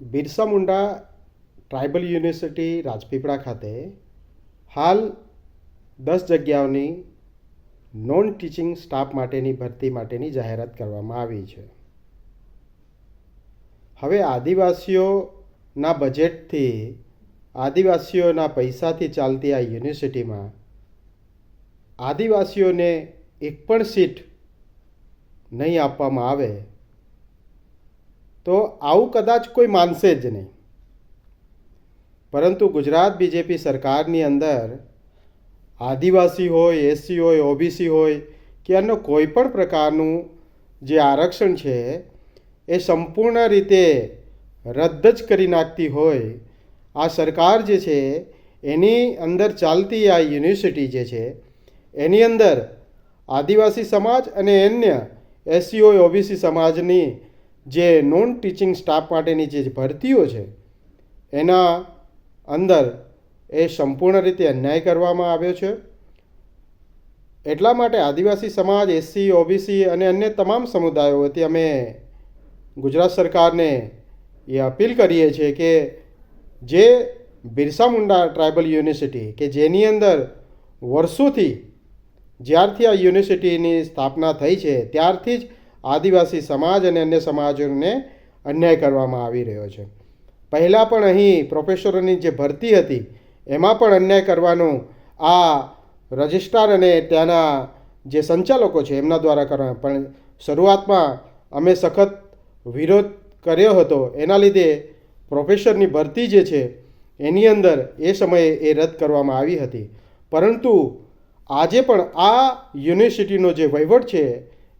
Birsa Munda tribal university Rajpipla ખાતે હાલ દસ જગ્યાઓની નોન ટીચિંગ સ્ટાફ માટેની ભરતી માટેની જાહેરાત કરવામાં આવી છે. હવે આદિવાસીઓના બજેટથી, આદિવાસીઓના પૈસાથી ચાલતી આ યુનિવર્સિટીમાં આદિવાસીઓને એક પણ સીટ નહીં આપવામાં આવે તો આવું કદાચ કોઈ માનશે જ નહીં. પરંતુ ગુજરાત બીજેપી સરકારની અંદર આદિવાસી હોય, એસસી હોય, ઓબીસી હોય કે અન્ય કોઈ પણ પ્રકારનું જે આરક્ષણ છે, એ સંપૂર્ણ રીતે રદ જ કરી નાખતી હોય, આ સરકાર જે છે, એની અંદર ચાલતી આ યુનિવર્સિટી જે છે, એની અંદર આદિવાસી સમાજ અને અન્ય એસસી હોય, ઓબીસી સમાજની જે નોન ટીચિંગ સ્ટાફ માટેની જે ભરતીઓ છે, એના અંદર એ સંપૂર્ણ રીતે અન્યાય કરવામાં આવ્યો છે. એટલા માટે આદિવાસી સમાજ એસસી ઓબીસી અને અન્ય તમામ સમુદાયો વતી અમે ગુજરાત સરકારને એ અપીલ કરીએ છીએ કે જે બિરસા મુંડા ટ્રાઇબલ યુનિવર્સિટી કે જેની અંદર વર્ષોથી જ્યારથી આ યુનિવર્સિટીની સ્થાપના થઈ છે, ત્યારથી જ આદિવાસી સમાજ અને અન્ય સમાજોને અન્યાય કરવામાં આવી રહ્યો છે. પહેલાં પણ અહીં પ્રોફેસરોની જે ભરતી હતી, એમાં પણ અન્યાય કરવાનું આ રજિસ્ટ્રાર અને ત્યાંના જે સંચાલકો છે, એમના દ્વારા કરવા પણ શરૂઆતમાં અમે સખત વિરોધ કર્યો હતો. એના લીધે પ્રોફેસરની ભરતી જે છે, એની અંદર એ સમયે એ રદ કરવામાં આવી હતી. પરંતુ આજે પણ આ યુનિવર્સિટીનો જે વહીવટ છે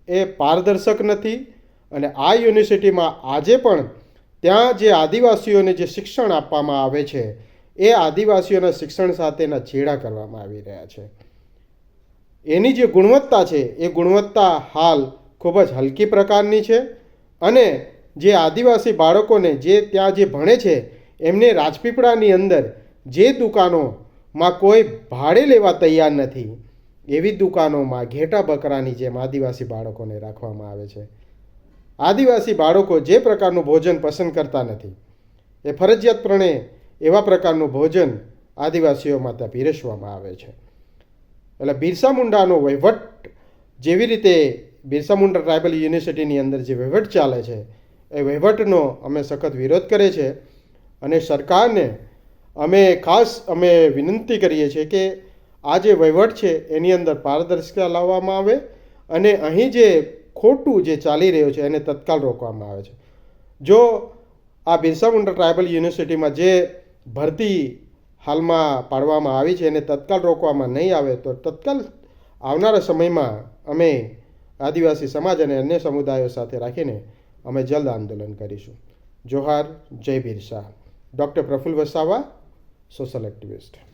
એ પારદર્શક નથી અને આ યુનિવર્સિટીમાં આજે પણ ત્યાં જે આદિવાસીઓને જે શિક્ષણ આપવામાં આવે છે, એ આદિવાસીઓના શિક્ષણ સાથેના છેડા કરવામાં આવી રહ્યા છે. એની જે ગુણવત્તા છે, એ ગુણવત્તા હાલ ખૂબ જ હલકી પ્રકારની છે અને જે આદિવાસી બાળકોને જે ત્યાં જે ભણે છે, એમને રાજપીપળાની અંદર જે દુકાનોમાં કોઈ ભાડે લેવા તૈયાર નથી. એવી દુકાનોમાં ઘેટા બકરાની જેમ આદિવાસી બાળકોને રાખવામાં આવે છે. આદિવાસી બાળકો જે પ્રકારનું ભોજન પસંદ કરતા નથી, એ ફરજિયાતપણે એવા પ્રકારનું ભોજન આદિવાસીઓમાં ત્યાં પીરસવામાં આવે છે. એટલે બિરસા મુંડાનો વહીવટ જેવી રીતે બિરસા મુંડા ટ્રાઇબલ યુનિવર્સિટીની અંદર જે વહીવટ ચાલે છે, એ વહીવટનો અમે સખત વિરોધ કરે છે અને સરકારને અમે ખાસ અમે વિનંતી કરીએ છીએ કે આ જે વહીવટ છે, એની અંદર પારદર્શિતા લાવવામાં આવે અને અહીં જે ખોટું જે ચાલી રહ્યું છે, એને તત્કાલ રોકવામાં આવે છે. જો આ બિરસા મુંડા ટ્રાઇબલ યુનિવર્સિટીમાં જે ભરતી હાલમાં પાડવામાં આવી છે, એને તત્કાલ રોકવામાં નહીં આવે, તો તત્કાલ આવનારા સમયમાં અમે આદિવાસી સમાજ અને અન્ય સમુદાયો સાથે રાખીને અમે જલ્દ આંદોલન કરીશું. જોહાર, જય Birsa. Doctor Praful Vasava, social activist.